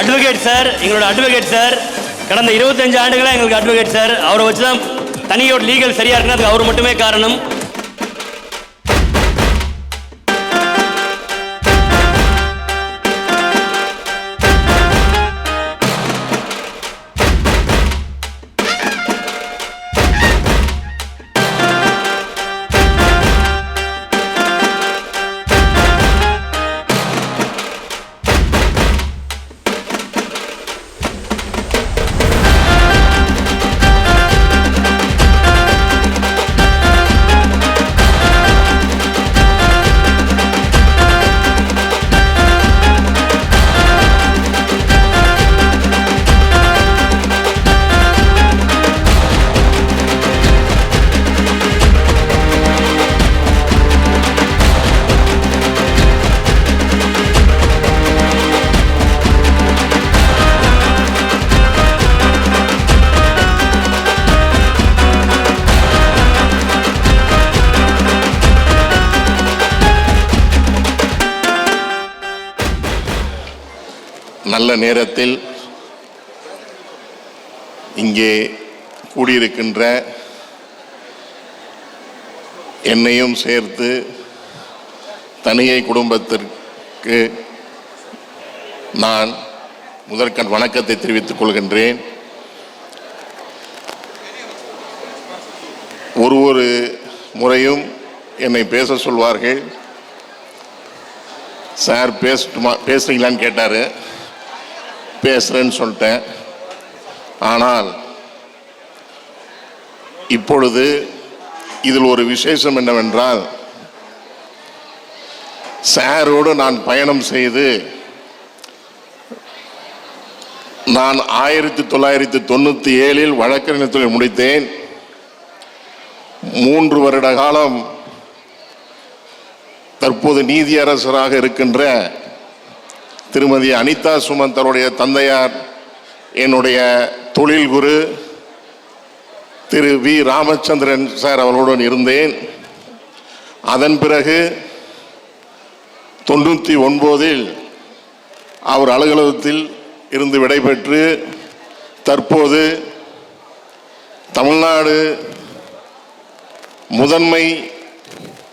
Advocate sir எங்களோட advocate sir கடந்த இருபத்தஞ்சு ஆண்டுகளாக எங்களுக்கு அட்வொகேட் சார் அவரை வச்சு தான் தனியோட லீகல் சரியாக இருக்குன்னா அதுக்கு அவர் மட்டுமே காரணம். நல்ல நேரத்தில் இங்கே கூடியிருக்கின்ற என்னையும் சேர்த்து தனியை குடும்பத்திற்கு நான் முதற்கண் வணக்கத்தை தெரிவித்துக் கொள்கின்றேன். ஒரு ஒரு முறையும் என்னை பேச சொல்வார்கள். சார் பேசட்டுமா பேசுறீங்களான்னு கேட்டார். பேசுகிறேன்னு சொல்லிட்டேன். ஆனால் இப்பொழுது இதில் ஒரு விசேஷம் என்னவென்றால் சாரோடு நான் பயணம் செய்து நான் ஆயிரத்தி தொள்ளாயிரத்தி தொண்ணூற்றி ஏழில் வழக்கறிஞர் தொழில் முடித்தேன். மூன்று வருட காலம் தற்போது நீதியரசராக இருக்கின்ற திருமதி அனிதா சுமந்தருடைய தந்தையார் என்னுடைய தொழில் குரு திரு வி ராமச்சந்திரன் சார் அவர்களுடன் இருந்தேன். அதன் பிறகு தொண்ணூற்றி ஒன்பதில் அவர் அலுவலகத்தில் இருந்து விடைபெற்று தற்போது தமிழ்நாடு முதன்மை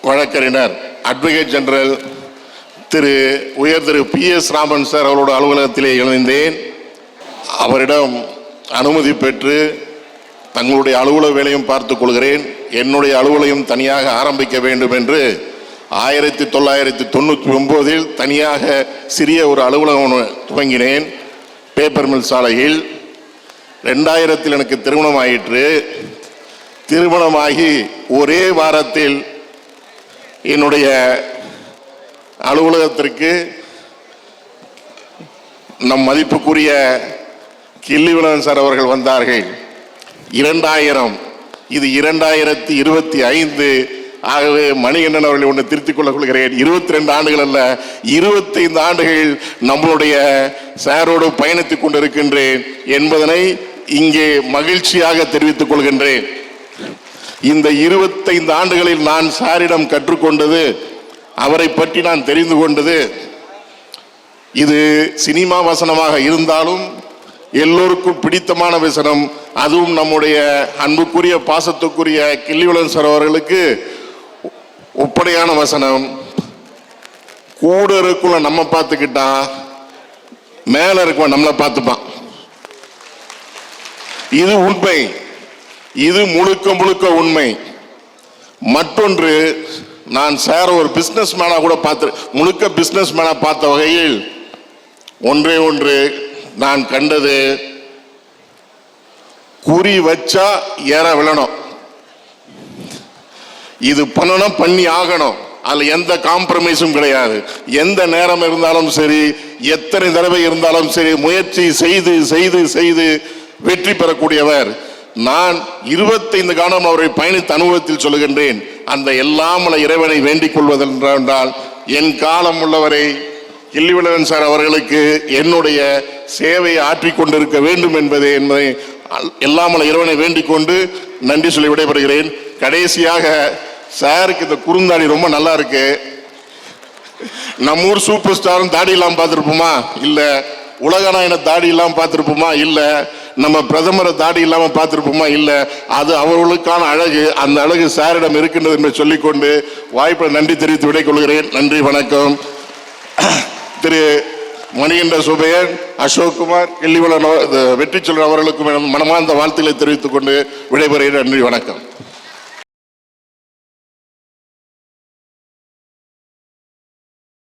வழக்கறிஞர் அட்வொகேட் ஜெனரல் திரு உயர் Thiru P S Raman sir அவரோட அலுவலகத்திலே இணைந்தேன் அவரிடம் அனுமதி பெற்று தங்களுடைய அலுவலக வேலையும் பார்த்துக் கொள்கிறேன். என்னுடைய அலுவலையும் தனியாக ஆரம்பிக்க வேண்டும் என்று ஆயிரத்தி தொள்ளாயிரத்தி தொண்ணூற்றி ஒம்போதில் தனியாக சிறிய ஒரு அலுவலகம் துவங்கினேன். பேப்பர் மில் சாலையில் ரெண்டாயிரத்தில் எனக்கு திருமணம் ஆயிற்று திருமணமாகி ஒரே வாரத்தில் என்னுடைய அலுவலகத்திற்கு நம் மதிப்புக்குரிய கிள்ளிவிளன் சார் அவர்கள் வந்தார்கள். இரண்டாயிரம் இது இரண்டாயிரத்தி இருபத்தி ஐந்து. ஆகவே மணிகண்டன் அவர்களை ஒன்று திருத்திக் கொள்ள கொள்கிறேன் இருபத்தி ரெண்டு ஆண்டுகள் அல்ல இருபத்தைந்து ஆண்டுகள் நம்மளுடைய சாரோடு பயணித்துக் கொண்டிருக்கின்றேன் என்பதனை இங்கே மகிழ்ச்சியாக தெரிவித்துக் கொள்கின்றேன். இந்த இருபத்தைந்து ஆண்டுகளில் நான் சாரிடம் கற்றுக்கொண்டது அவரை பற்றி நான் தெரிந்து கொண்டது இது சினிமா வசனமாக இருந்தாலும் எல்லோருக்கும் பிடித்தமான வசனம். அதுவும் நம்முடைய அன்புக்குரிய பாசத்துக்குரிய கிள்ளிவளன் சார் அவர்களுக்கு ஒப்படையான வசனம். கூட இருக்குள்ள நம்ம பார்த்துக்கிட்டா மேல இருக்கவன் நம்மளை பார்த்துப்பான். இது உண்மை. இது முழுக்க முழுக்க உண்மை. மற்றொன்று நான் சார் ஒரு பிஸ்னஸ் மேனாக கூட பார்த்து முழுக்க பிஸ்னஸ் மேனாக பார்த்த வகையில் ஒன்றே ஒன்று நான் கண்டது குறி வச்சா ஏற விழணும். இது பண்ணணும் பண்ணி ஆகணும். அதில் எந்த காம்ப்ரமைஸும் கிடையாது. எந்த நேரம் இருந்தாலும் சரி எத்தனை தடவை இருந்தாலும் சரி முயற்சி செய்து செய்து செய்து வெற்றி பெறக்கூடியவர். நான் இருபத்தைந்து காலம் அவரை பயணித்த அனுபவத்தில் சொல்லுகின்றேன் அந்த எல்லாமல இறைவனை வேண்டிக் கொள்வதென்றால் என் காலம் உள்ளவரை கிள்ளிவிளவன் சார் அவர்களுக்கு என்னுடைய சேவையை ஆற்றிக்கொண்டிருக்க வேண்டும் என்பதே என்பதை அல்- எல்லாமல இறைவனை வேண்டிக் கொண்டு நன்றி சொல்லி விடைபெறுகிறேன். கடைசியாக சாருக்கு இந்த குறுந்தாடி ரொம்ப நல்லா இருக்கு. நம்ம ஊர் சூப்பர் ஸ்டாரும் தாடி இல்லாம பார்த்துருப்போமா? இல்லை உலகநாயன தாடி இல்லாம பார்த்துருப்போமா? இல்லை நம்ம பிரதமரை தாடி இல்லாம பார்த்திருப்போமா? இல்ல. அது அவர்களுக்கான அழகு. அந்த அழகு சாரிடம் இருக்கின்றது என்று சொல்லிக்கொண்டு வாய்ப்பை நன்றி தெரிவித்து விடைக்கொள்கிறேன் நன்றி வணக்கம். திரு மணிகண்ட சுபையன் அசோக்குமார் கிள்ளிவளன் வெற்றி சொல்ற அவர்களுக்கும் மனமார்ந்த வாழ்த்துக்களை தெரிவித்துக் கொண்டு விடைபெறுகிறேன். நன்றி வணக்கம்.